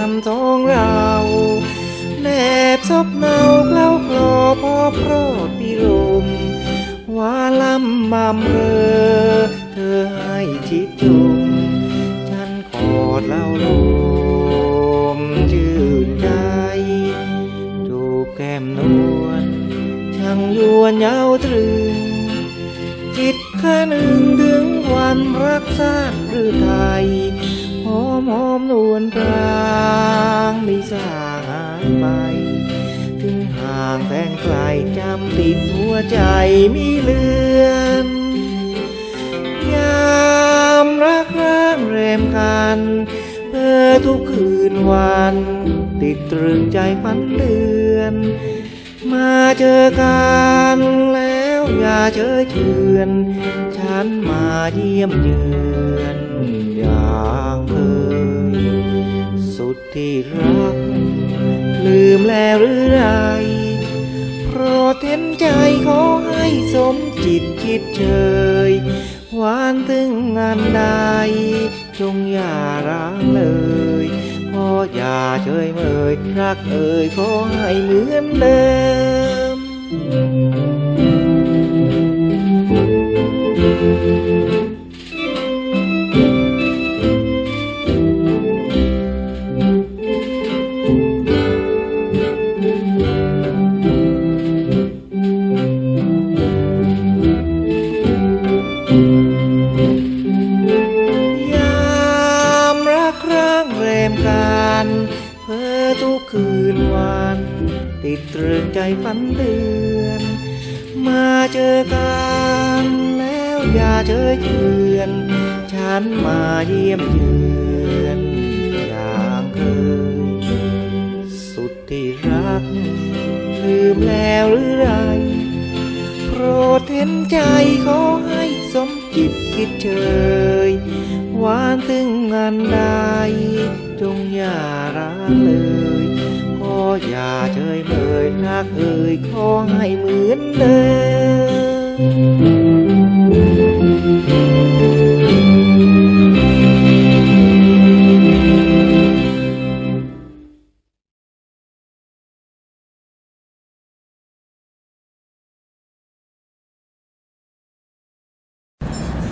นนำท้องเราแนบซบเนาเกล้าคลอพอโปรดพิรมว่าลำบำเรอเธอให้ชิดจงฉันกอดเล่าลมชื่นใจจูบแก้มนวลช่างยวนยาวตรึงจิตข้าหนึ่งถึงวันรักษาหรือไทย อมหอมนวลปรางไม่สางหายไป ถึงห่างแสนไกลจำติดหัวใจมีเลือนยามรักร้างแรมกันเพื่อทุกคืนวัน ติดตรึงใจฝันเดือน มาเจอกันแล้วอย่าเฉยเชือน ฉันมาเยี่ยมเยือน อย่างเคยสุดที่รัก ลืมแล้วหรือไรโปรดเห็นใจขอให้สมจิตคิดเชยหวานถึงงานใด จงอย่าร้างเลยพออย่าเฉยเมยรักเอ่ยขอให้เหมือนเดิม ทุกคืนวัน ติดตรึงใจฝันเดือน มาเจอกันแล้วอย่าเฉยเชือนฉันมาเยี่ยมเยือนอย่างเคยสุดที่รัก ลืมแล้วหรือไรโปรดเห็นใจขอให้สมคิดคิดเชย หวานถึงงานใด จงอย่าร้าเลยขออย่าเฉยเมยรักเอ่ยขอให้เหมือนเดิม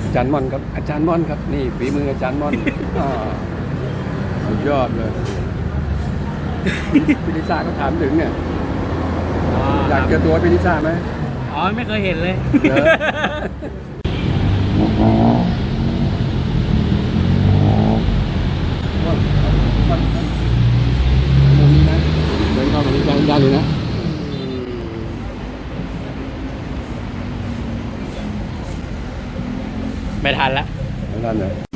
อาจารย์ม่อนครับ อาจารย์ม่อนครับ นี่ฝีมืออาจารย์ม่อนอ่าสุดยอดเลยพิลิซ่าก็ถามถึงเนี่ย อยากเจอตัวพิลิซ่าไหมอ๋อ ไม่เคยเห็นเลย เหรอมุมนี้นะเดินเข้าตรงนี้ได้เลยนะ ไม่ทันละทางด้านเลย